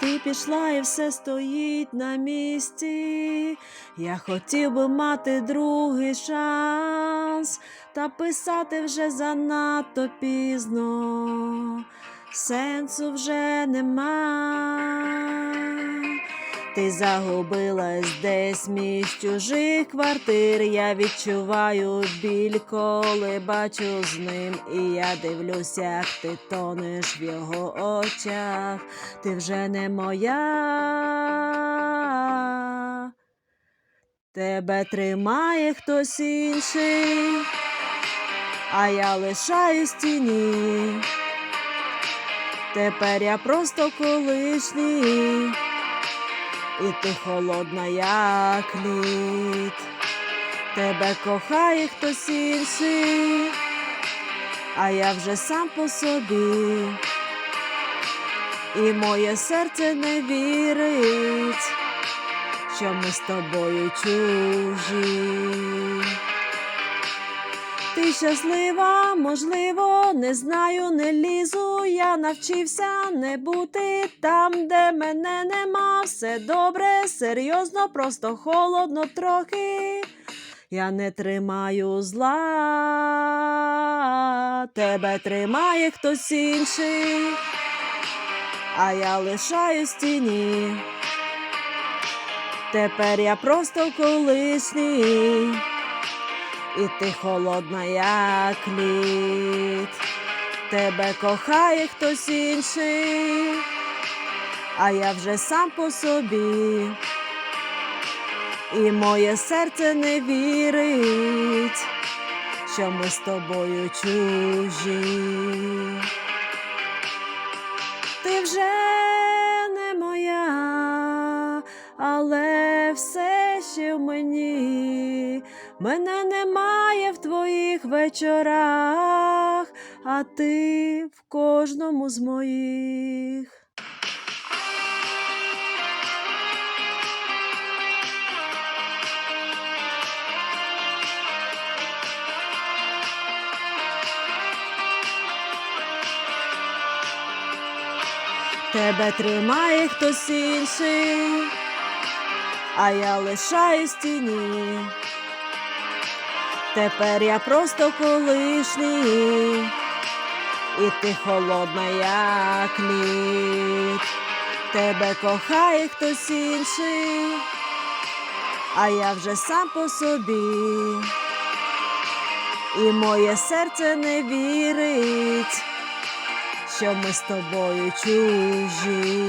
Ти пішла і все стоїть на місці. Я хотів би мати другий шанс, та писати вже занадто пізно, сенсу вже нема. Ти загубилась десь між чужих квартир. Я відчуваю біль, коли бачу з ним. І я дивлюся, як ти тонеш в його очах. Ти вже не моя. Тебе тримає хтось інший, а я лишаюсь тіні. Тепер я просто колишній. І ти холодна, як лід. Тебе кохає хтось інший, а я вже сам по собі. І моє серце не вірить, що ми з тобою чужі. Ти щаслива, можливо, не знаю, не лізу. Я навчився не бути там, де мене нема. Все добре, серйозно, просто холодно трохи. Я не тримаю зла, тебе тримає хтось інший, а я лишаюсь в тіні. Тепер я просто колишній. І ти холодна, як лід. Тебе кохає хтось інший, а я вже сам по собі. І моє серце не вірить, що ми з тобою чужі. Ти вже не моя, але все ще в мені. Мене немає в твоїх вечорах, а ти в кожному з моїх. Тебе тримає хтось інший, а я лишаюсь тіні. Тепер я просто колишній, і ти холодна, як лід. Тебе кохає хтось інший, а я вже сам по собі. І моє серце не вірить, що ми з тобою чужі.